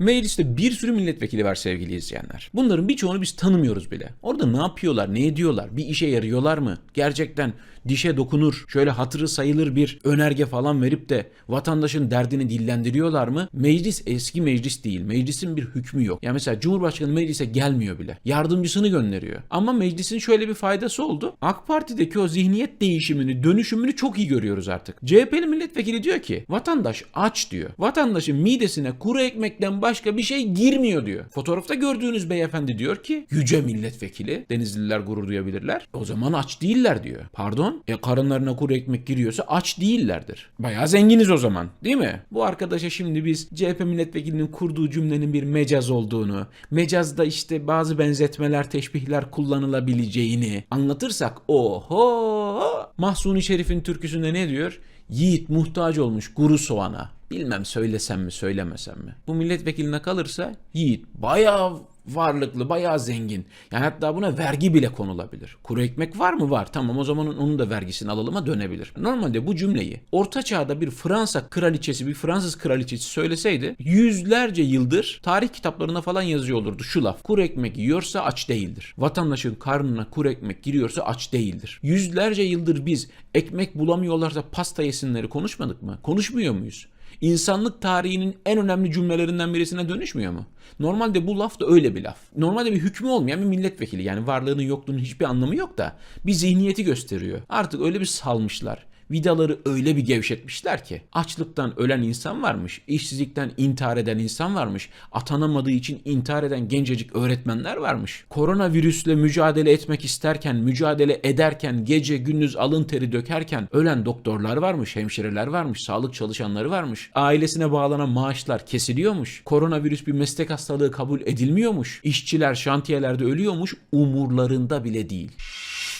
Mecliste bir sürü milletvekili var sevgili izleyenler. Bunların birçoğunu biz tanımıyoruz bile. Orada ne yapıyorlar, ne ediyorlar, bir işe yarıyorlar mı? Gerçekten dişe dokunur, şöyle hatırı sayılır bir önerge falan verip de vatandaşın derdini dillendiriyorlar mı? Meclis eski meclis değil. Meclisin bir hükmü yok. Yani mesela Cumhurbaşkanı meclise gelmiyor bile. Yardımcısını gönderiyor. Ama meclisin şöyle bir faydası oldu. AK Parti'deki o zihniyet değişimini, dönüşümünü çok iyi görüyoruz artık. CHP'li milletvekili diyor ki vatandaş aç diyor. Vatandaşın midesine kuru ekmekten başka bir şey girmiyor diyor. Fotoğrafta gördüğünüz beyefendi diyor ki yüce milletvekili. Denizliler gurur duyabilirler. O zaman aç değiller diyor. Pardon? E karınlarına kuru ekmek giriyorsa aç değillerdir. Bayağı zenginiz o zaman değil mi? Bu arkadaşa şimdi biz CHP milletvekilinin kurduğu cümlenin bir mecaz olduğunu, mecazda işte bazı benzetmeler, teşbihler kullanılabileceğini anlatırsak oho! Mahsuni Şerif'in türküsünde ne diyor? Yiğit muhtaç olmuş kuru soğana. Bilmem söylesem mi söylemesem mi. Bu milletvekiline kalırsa Yiğit bayağı varlıklı, bayağı zengin. Yani hatta buna vergi bile konulabilir. Kuru ekmek var mı? Var. Tamam o zaman onun da vergisini alalıma dönebilir. Normalde bu cümleyi Orta Çağ'da bir Fransa kraliçesi, bir Fransız kraliçesi söyleseydi yüzlerce yıldır tarih kitaplarına falan yazıyor olurdu şu laf. Kuru ekmek yiyorsa aç değildir. Vatandaşın karnına kuru ekmek giriyorsa aç değildir. Yüzlerce yıldır biz ekmek bulamıyorlarsa pasta yesinleri konuşmadık mı? Konuşmuyor muyuz? İnsanlık tarihinin en önemli cümlelerinden birisine dönüşmüyor mu? Normalde bu laf da öyle bir laf. Normalde bir hükmü olmayan bir milletvekili yani varlığının yokluğunun hiçbir anlamı yok da bir zihniyeti gösteriyor. Artık öyle bir salmışlar vidaları öyle bir gevşetmişler ki açlıktan ölen insan varmış, işsizlikten intihar eden insan varmış, atanamadığı için intihar eden gencecik öğretmenler varmış. Koronavirüsle mücadele etmek isterken, mücadele ederken, gece gündüz alın teri dökerken ölen doktorlar varmış, hemşireler varmış, sağlık çalışanları varmış. Ailesine bağlanan maaşlar kesiliyormuş. Koronavirüs bir meslek hastalığı kabul edilmiyormuş. İşçiler şantiyelerde ölüyormuş, umurlarında bile değil.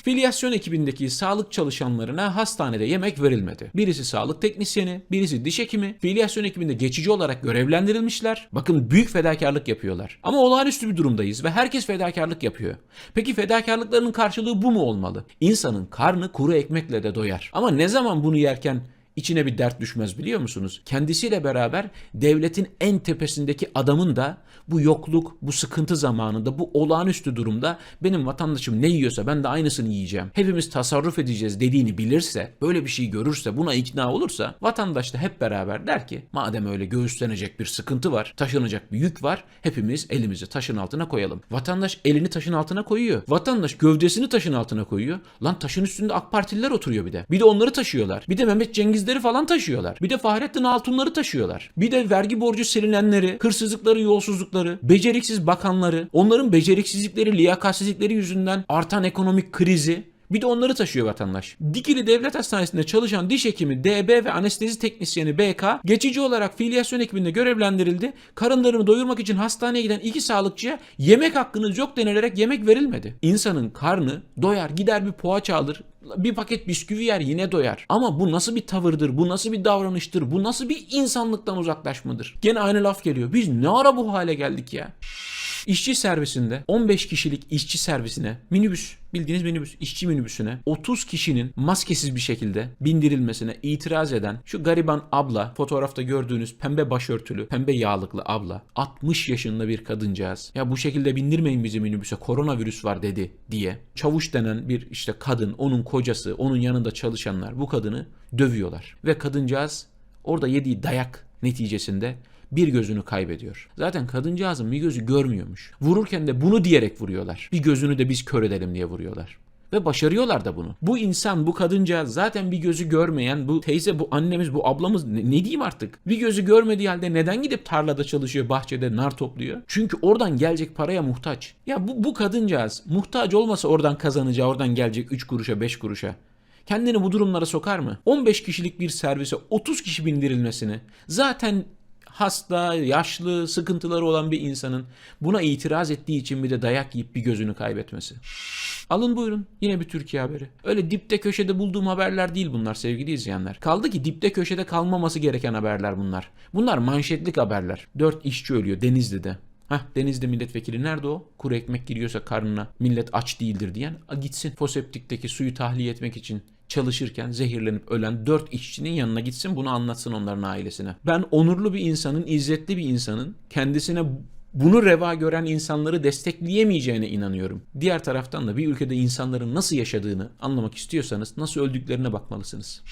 Filyasyon ekibindeki sağlık çalışanlarına hastanede yemek verilmedi. Birisi sağlık teknisyeni, birisi diş hekimi. Filyasyon ekibinde geçici olarak görevlendirilmişler. Bakın büyük fedakarlık yapıyorlar. Ama olağanüstü bir durumdayız ve herkes fedakarlık yapıyor. Peki fedakarlıklarının karşılığı bu mu olmalı? İnsanın karnı kuru ekmekle de doyar. Ama ne zaman bunu yerken içine bir dert düşmez biliyor musunuz? Kendisiyle beraber devletin en tepesindeki adamın da bu yokluk, bu sıkıntı zamanında, bu olağanüstü durumda benim vatandaşım ne yiyorsa ben de aynısını yiyeceğim. Hepimiz tasarruf edeceğiz dediğini bilirse, böyle bir şey görürse, buna ikna olursa vatandaş da hep beraber der ki madem öyle göğüslenecek bir sıkıntı var, taşınacak bir yük var, hepimiz elimizi taşın altına koyalım. Vatandaş elini taşın altına koyuyor. Vatandaş gövdesini taşın altına koyuyor. Lan taşın üstünde AK Partililer oturuyor bir de. Bir de onları taşıyorlar. Bir de Mehmet Cengizleri falan taşıyorlar. Bir de Fahrettin Altunları taşıyorlar. Bir de vergi borcu silinenleri, hırsızlıkları, yolsuzlukları, beceriksiz bakanları, onların beceriksizlikleri, liyakatsizlikleri yüzünden artan ekonomik krizi, bir de onları taşıyor vatandaş. Dikili Devlet Hastanesi'nde çalışan diş hekimi DB ve anestezi teknisyeni BK geçici olarak filyasyon ekibinde görevlendirildi. Karınlarını doyurmak için hastaneye giden iki sağlıkçıya yemek hakkınız yok denilerek yemek verilmedi. İnsanın karnı doyar gider bir poğaça alır bir paket bisküvi yer yine doyar. Ama bu nasıl bir tavırdır? Bu nasıl bir davranıştır? Bu nasıl bir insanlıktan uzaklaşmadır? Gene aynı laf geliyor. Biz ne ara bu hale geldik ya? İşçi servisinde 15 kişilik işçi servisine minibüs bildiğiniz minibüs işçi minibüsüne 30 kişinin maskesiz bir şekilde bindirilmesine itiraz eden şu gariban abla fotoğrafta gördüğünüz pembe başörtülü pembe yağlıklı abla 60 yaşında bir kadıncağız ya bu şekilde bindirmeyin bizi minibüse koronavirüs var dedi diye çavuş denen bir işte kadın onun kocası onun yanında çalışanlar bu kadını dövüyorlar ve kadıncağız orada yediği dayak neticesinde bir gözünü kaybediyor. Zaten kadıncağızın bir gözü görmüyormuş. Vururken de bunu diyerek vuruyorlar. Bir gözünü de biz kör edelim diye vuruyorlar. Ve başarıyorlar da bunu. Bu insan, bu kadıncağız zaten bir gözü görmeyen, bu teyze, bu annemiz, bu ablamız ne, ne diyeyim artık? Bir gözü görmediği halde neden gidip tarlada çalışıyor, bahçede nar topluyor? Çünkü oradan gelecek paraya muhtaç. Ya bu, bu kadıncağız muhtaç olmasa oradan kazanacağı, oradan gelecek 3 kuruşa, 5 kuruşa. Kendini bu durumlara sokar mı? 15 kişilik bir servise 30 kişi bindirilmesini zaten hasta, yaşlı, sıkıntıları olan bir insanın buna itiraz ettiği için bir de dayak yiyip bir gözünü kaybetmesi. Alın buyurun yine bir Türkiye haberi. Öyle dipte köşede bulduğum haberler değil bunlar sevgili izleyenler. Kaldı ki dipte köşede kalmaması gereken haberler bunlar. Bunlar manşetlik haberler. 4 işçi ölüyor Denizli'de. Hah Denizli milletvekili nerede o? Kuru ekmek giriyorsa karnına millet aç değildir diyen a, gitsin foseptikteki suyu tahliye etmek için çalışırken zehirlenip ölen dört işçinin yanına gitsin bunu anlatsın onların ailesine. Ben onurlu bir insanın, izzetli bir insanın kendisine bunu reva gören insanları destekleyemeyeceğine inanıyorum. Diğer taraftan da bir ülkede insanların nasıl yaşadığını anlamak istiyorsanız nasıl öldüklerine bakmalısınız.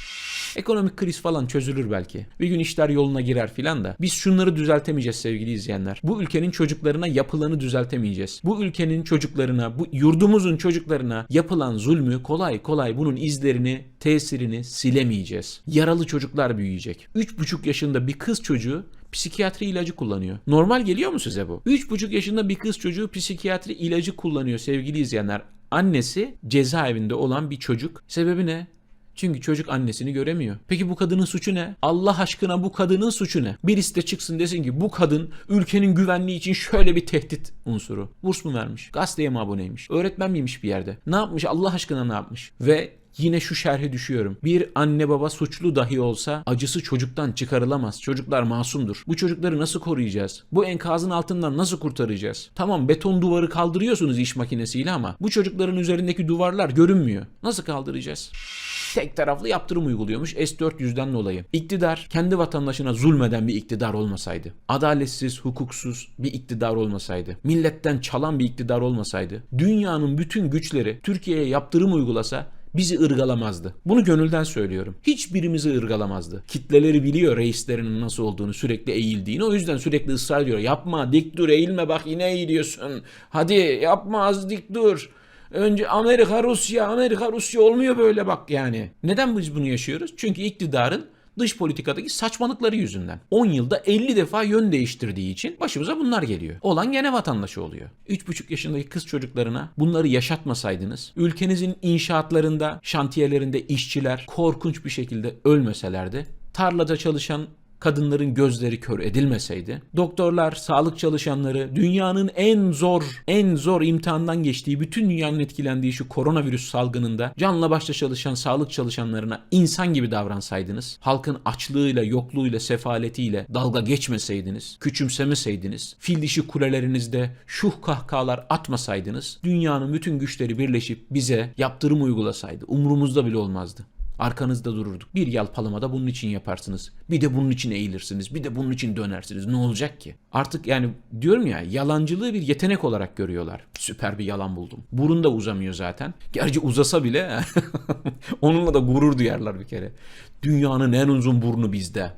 Ekonomik kriz falan çözülür belki. Bir gün işler yoluna girer filan da biz şunları düzeltemeyeceğiz sevgili izleyenler. Bu ülkenin çocuklarına yapılanı düzeltemeyeceğiz. Bu ülkenin çocuklarına, bu yurdumuzun çocuklarına yapılan zulmü kolay kolay bunun izlerini, tesirini silemeyeceğiz. Yaralı çocuklar büyüyecek. 3,5 yaşında bir kız çocuğu psikiyatri ilacı kullanıyor. Normal geliyor mu size bu? 3,5 yaşında bir kız çocuğu psikiyatri ilacı kullanıyor sevgili izleyenler. Annesi cezaevinde olan bir çocuk. Sebebi ne? Çünkü çocuk annesini göremiyor. Peki bu kadının suçu ne? Allah aşkına bu kadının suçu ne? Birisi de çıksın desin ki bu kadın ülkenin güvenliği için şöyle bir tehdit unsuru. Burs mu vermiş? Gazeteye mi aboneymiş? Öğretmen miymiş bir yerde? Ne yapmış? Allah aşkına ne yapmış? Ve Yine şu şerhe düşüyorum. Bir anne baba suçlu dahi olsa acısı çocuktan çıkarılamaz. Çocuklar masumdur. Bu çocukları nasıl koruyacağız? Bu enkazın altından nasıl kurtaracağız? Tamam beton duvarı kaldırıyorsunuz iş makinesiyle ama bu çocukların üzerindeki duvarlar görünmüyor. Nasıl kaldıracağız? tek taraflı yaptırım uyguluyormuş S-400'den dolayı. İktidar kendi vatandaşına zulmeden bir iktidar olmasaydı, adaletsiz, hukuksuz bir iktidar olmasaydı, milletten çalan bir iktidar olmasaydı, dünyanın bütün güçleri Türkiye'ye yaptırım uygulasa bizi ırgalamazdı. Bunu gönülden söylüyorum. Hiçbirimizi ırgalamazdı. Kitleleri biliyor reislerinin nasıl olduğunu, sürekli eğildiğini. O yüzden sürekli ısrar ediyor. Yapma, dik dur, eğilme bak yine eğiliyorsun. Hadi yapma az dik dur. Önce Amerika, Rusya, Amerika, Rusya olmuyor böyle bak yani. Neden biz bunu yaşıyoruz? Çünkü iktidarın dış politikadaki saçmalıkları yüzünden. 10 yılda 50 defa yön değiştirdiği için başımıza bunlar geliyor. Olan gene vatandaşı oluyor. 3,5 yaşındaki kız çocuklarına bunları yaşatmasaydınız, ülkenizin inşaatlarında, şantiyelerinde işçiler korkunç bir şekilde ölmeselerdi, tarlada çalışan kadınların gözleri kör edilmeseydi, doktorlar, sağlık çalışanları, dünyanın en zor, en zor imtihandan geçtiği, bütün dünyanın etkilendiği şu koronavirüs salgınında canla başla çalışan sağlık çalışanlarına insan gibi davransaydınız, halkın açlığıyla, yokluğuyla, sefaletiyle dalga geçmeseydiniz, küçümsemeseydiniz, fil dişi kulelerinizde şuh kahkahalar atmasaydınız, dünyanın bütün güçleri birleşip bize yaptırım uygulasaydı, umurumuzda bile olmazdı. Arkanızda dururduk. Bir yalpalama da bunun için yaparsınız. Bir de bunun için eğilirsiniz. Bir de bunun için dönersiniz. Ne olacak ki? Artık yani diyorum ya yalancılığı bir yetenek olarak görüyorlar. Süper bir yalan buldum. Burun da uzamıyor zaten. Gerçi uzasa bile onunla da gurur duyarlar bir kere. Dünyanın en uzun burnu bizde.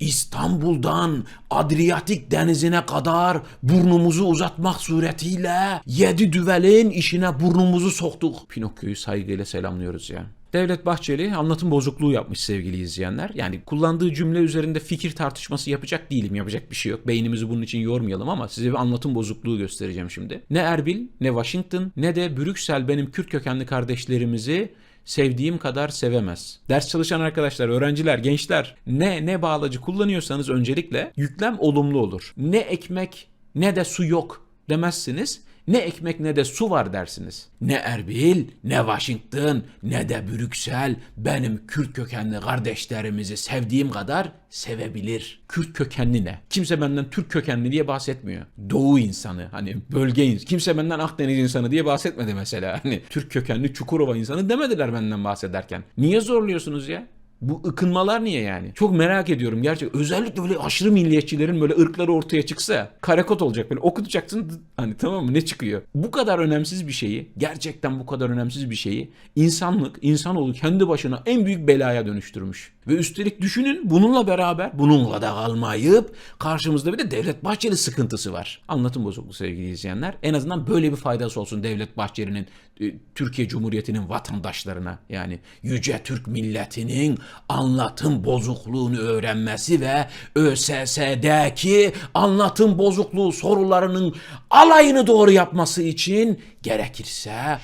İstanbul'dan Adriyatik denizine kadar burnumuzu uzatmak suretiyle yedi düvelin işine burnumuzu soktuk. Pinokyo'yu saygıyla selamlıyoruz ya. Devlet Bahçeli anlatım bozukluğu yapmış sevgili izleyenler. Yani kullandığı cümle üzerinde fikir tartışması yapacak değilim. Yapacak bir şey yok. Beynimizi bunun için yormayalım ama size bir anlatım bozukluğu göstereceğim şimdi. Ne Erbil, ne Washington, ne de Brüksel benim Kürt kökenli kardeşlerimizi sevdiğim kadar sevemez. Ders çalışan arkadaşlar, öğrenciler, gençler ne ne bağlacı kullanıyorsanız öncelikle yüklem olumlu olur. Ne ekmek ne de su yok demezsiniz. Ne ekmek ne de su var dersiniz. Ne Erbil, ne Washington, ne de Brüksel benim Kürt kökenli kardeşlerimizi sevdiğim kadar sevebilir. Kürt kökenli ne? Kimse benden Türk kökenli diye bahsetmiyor. Doğu insanı hani bölge insanı. Kimse benden Akdeniz insanı diye bahsetmedi mesela. Hani Türk kökenli Çukurova insanı demediler benden bahsederken. Niye zorluyorsunuz ya? Bu ıkınmalar niye yani? Çok merak ediyorum gerçekten. Özellikle böyle aşırı milliyetçilerin böyle ırkları ortaya çıksa karekot olacak böyle okutacaksın hani tamam mı ne çıkıyor? Bu kadar önemsiz bir şeyi gerçekten bu kadar önemsiz bir şeyi insanlık insanoğlu kendi başına en büyük belaya dönüştürmüş. Ve üstelik düşünün bununla beraber bununla da kalmayıp karşımızda bir de Devlet Bahçeli sıkıntısı var. Anlatım bozukluğu sevgili izleyenler. En azından böyle bir faydası olsun Devlet Bahçeli'nin e, Türkiye Cumhuriyeti'nin vatandaşlarına yani yüce Türk milletinin anlatım bozukluğunu öğrenmesi ve ÖSS'deki anlatım bozukluğu sorularının alayını doğru yapması için gerekirse